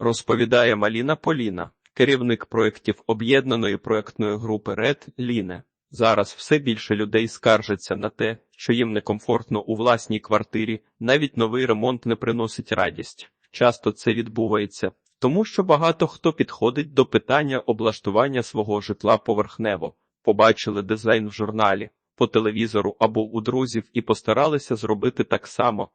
розповідає Маліна Поліна, керівник проєктів об'єднаної проєктної групи Ред Ліне. Зараз все більше людей скаржаться на те, що їм некомфортно у власній квартирі, навіть новий ремонт не приносить радість. Часто це відбувається, тому що багато хто підходить до питання облаштування свого житла поверхнево, побачили дизайн в журналі, по телевізору або у друзів і постаралися зробити так само.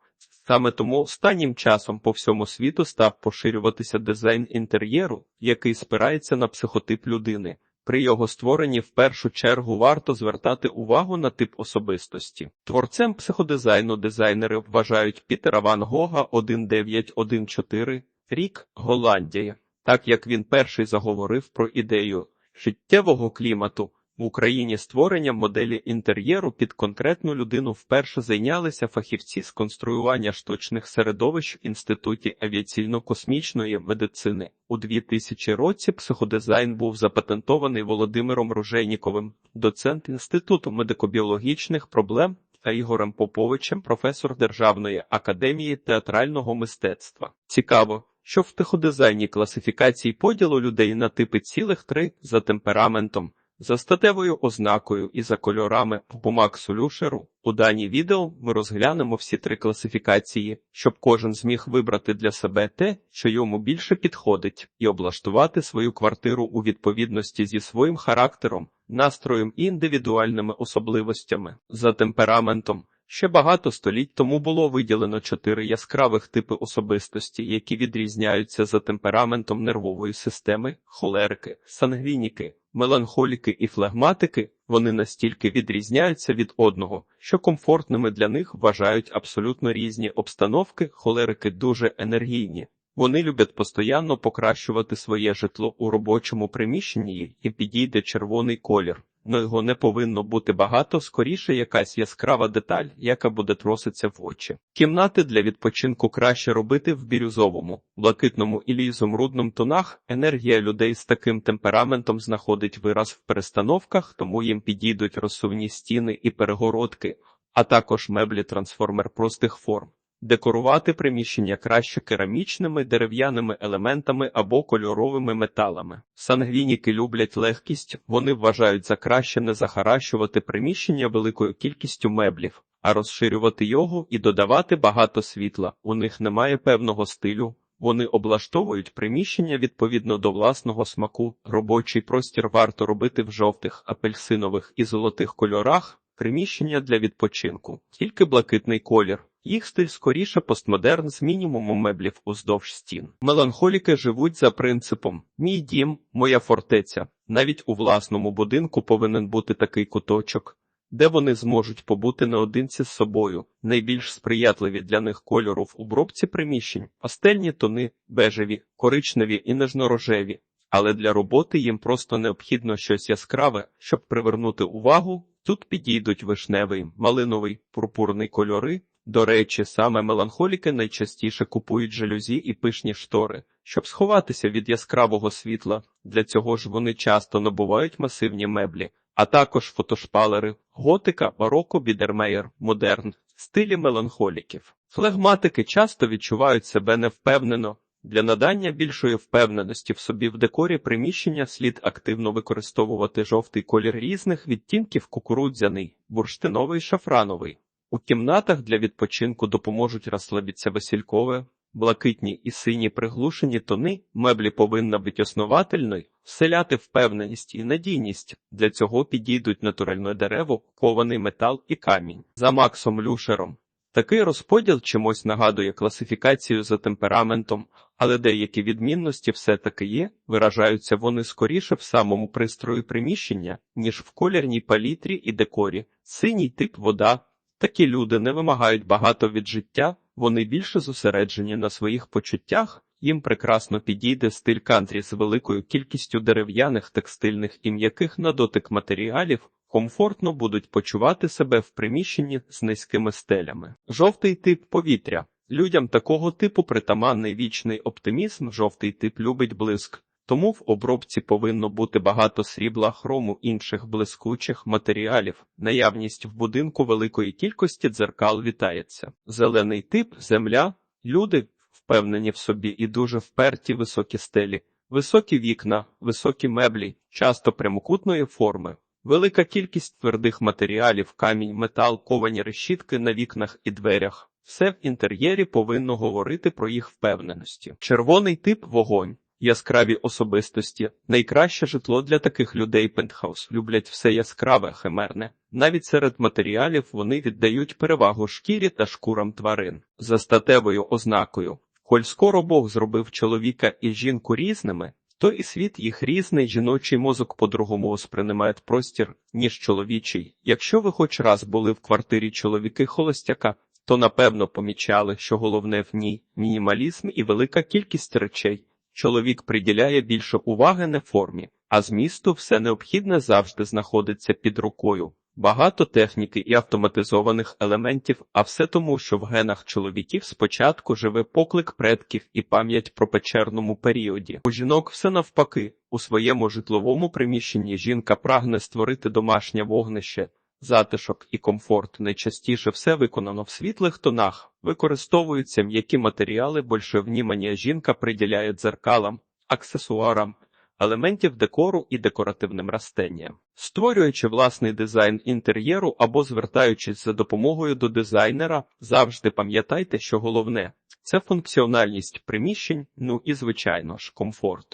Саме тому останнім часом по всьому світу став поширюватися дизайн інтер'єру, який спирається на психотип людини. При його створенні в першу чергу варто звертати увагу на тип особистості. Творцем психодизайну дизайнери вважають Пітера Ван Гога 1914, рік Голландія. Так як він перший заговорив про ідею життєвого клімату, в Україні створенням моделі інтер'єру під конкретну людину вперше зайнялися фахівці з конструювання штучних середовищ в Інституті авіаційно-космічної медицини. У 2000 році психодизайн був запатентований Володимиром Ружейніковим, доцент Інституту медико-біологічних проблем та Ігорем Поповичем, професор Державної академії театрального мистецтва. Цікаво, що в психодизайні класифікації поділу людей на типи цілих три за темпераментом. За статевою ознакою і за кольорами по Максу Люшеру у даній відео ми розглянемо всі три класифікації, щоб кожен зміг вибрати для себе те, що йому більше підходить, і облаштувати свою квартиру у відповідності зі своїм характером, настроєм і індивідуальними особливостями за темпераментом. Ще багато століть тому було виділено чотири яскравих типи особистості, які відрізняються за темпераментом нервової системи, холерики, сангвініки, меланхоліки і флегматики. Вони настільки відрізняються від одного, що комфортними для них вважають абсолютно різні обстановки. Холерики дуже енергійні. Вони люблять постійно покращувати своє житло у робочому приміщенні і підійде червоний колір. Но його не повинно бути багато, скоріше якась яскрава деталь, яка буде троситися в очі. Кімнати для відпочинку краще робити в бірюзовому, блакитному і ізумрудному тонах. Енергія людей з таким темпераментом знаходить вираз в перестановках, тому їм підійдуть розсувні стіни і перегородки, а також меблі трансформер простих форм. Декорувати приміщення краще керамічними дерев'яними елементами або кольоровими металами. Сангвініки люблять легкість, вони вважають за краще не захаращувати приміщення великою кількістю меблів, а розширювати його і додавати багато світла. У них немає певного стилю. Вони облаштовують приміщення відповідно до власного смаку. Робочий простір варто робити в жовтих, апельсинових і золотих кольорах. Приміщення для відпочинку, тільки блакитний колір. Їх стиль скоріше постмодерн з мінімумом меблів уздовж стін. Меланхоліки живуть за принципом Мій дім, моя фортеця. Навіть у власному будинку повинен бути такий куточок, де вони зможуть побути наодинці з собою. Найбільш сприятливі для них кольору в обробці приміщень, пастельні тони, бежеві, коричневі і нежнорожеві. Але для роботи їм просто необхідно щось яскраве, щоб привернути увагу. Тут підійдуть вишневий, малиновий, пурпурний кольори. До речі, саме меланхоліки найчастіше купують жалюзі і пишні штори, щоб сховатися від яскравого світла. Для цього ж вони часто набувають масивні меблі, а також фотошпалери, готика, бароко, бідермеєр, модерн, стилі меланхоліків. Флегматики часто відчувають себе невпевнено. Для надання більшої впевненості в собі в декорі приміщення слід активно використовувати жовтий колір різних відтінків кукурудзяний, бурштиновий, шафрановий. У кімнатах для відпочинку допоможуть розслабитися весількове, блакитні і сині приглушені тони, меблі повинна бути основательною, вселяти впевненість і надійність. Для цього підійдуть натуральне дерево, кований метал і камінь. За Максом Люшером. Такий розподіл чимось нагадує класифікацію за темпераментом, але деякі відмінності все-таки є, виражаються вони скоріше в самому пристрої приміщення, ніж в колірній палітрі і декорі. Синій тип вода. Такі люди не вимагають багато від життя, вони більше зосереджені на своїх почуттях, їм прекрасно підійде стиль кантрі з великою кількістю дерев'яних текстильних і м'яких на дотик матеріалів, комфортно будуть почувати себе в приміщенні з низькими стелями. Жовтий тип повітря. Людям такого типу притаманний вічний оптимізм, жовтий тип любить блиск. Тому в обробці повинно бути багато срібла, хрому інших блискучих матеріалів. Наявність в будинку великої кількості дзеркал вітається. Зелений тип, земля, люди впевнені в собі і дуже вперті високі стелі, високі вікна, високі меблі, часто прямокутної форми. Велика кількість твердих матеріалів, камінь, метал, ковані решітки на вікнах і дверях. Все в інтер'єрі повинно говорити про їх впевненості. Червоний тип вогонь. Яскраві особистості, найкраще житло для таких людей пентхаус люблять все яскраве, химерне. Навіть серед матеріалів вони віддають перевагу шкірі та шкурам тварин. За статевою ознакою, коль скоро Бог зробив чоловіка і жінку різними, то і світ їх різний, жіночий мозок по-другому сприймає простір, ніж чоловічий. Якщо ви хоч раз були в квартирі чоловіки холостяка, то напевно помічали, що головне в ній мінімалізм і велика кількість речей. Чоловік приділяє більше уваги не формі, а змісту все необхідне завжди знаходиться під рукою. Багато техніки і автоматизованих елементів, а все тому, що в генах чоловіків спочатку живе поклик предків і пам'ять про печерному періоді. У жінок все навпаки, у своєму житловому приміщенні жінка прагне створити домашнє вогнище, затишок і комфорт. Найчастіше все виконано в світлих тонах, використовуються м'які матеріали, більше внімання жінка приділяє дзеркалам, аксесуарам, елементів декору і декоративним растенням. Створюючи власний дизайн інтер'єру або звертаючись за допомогою до дизайнера, завжди пам'ятайте, що головне це функціональність приміщень, ну і звичайно ж комфорт.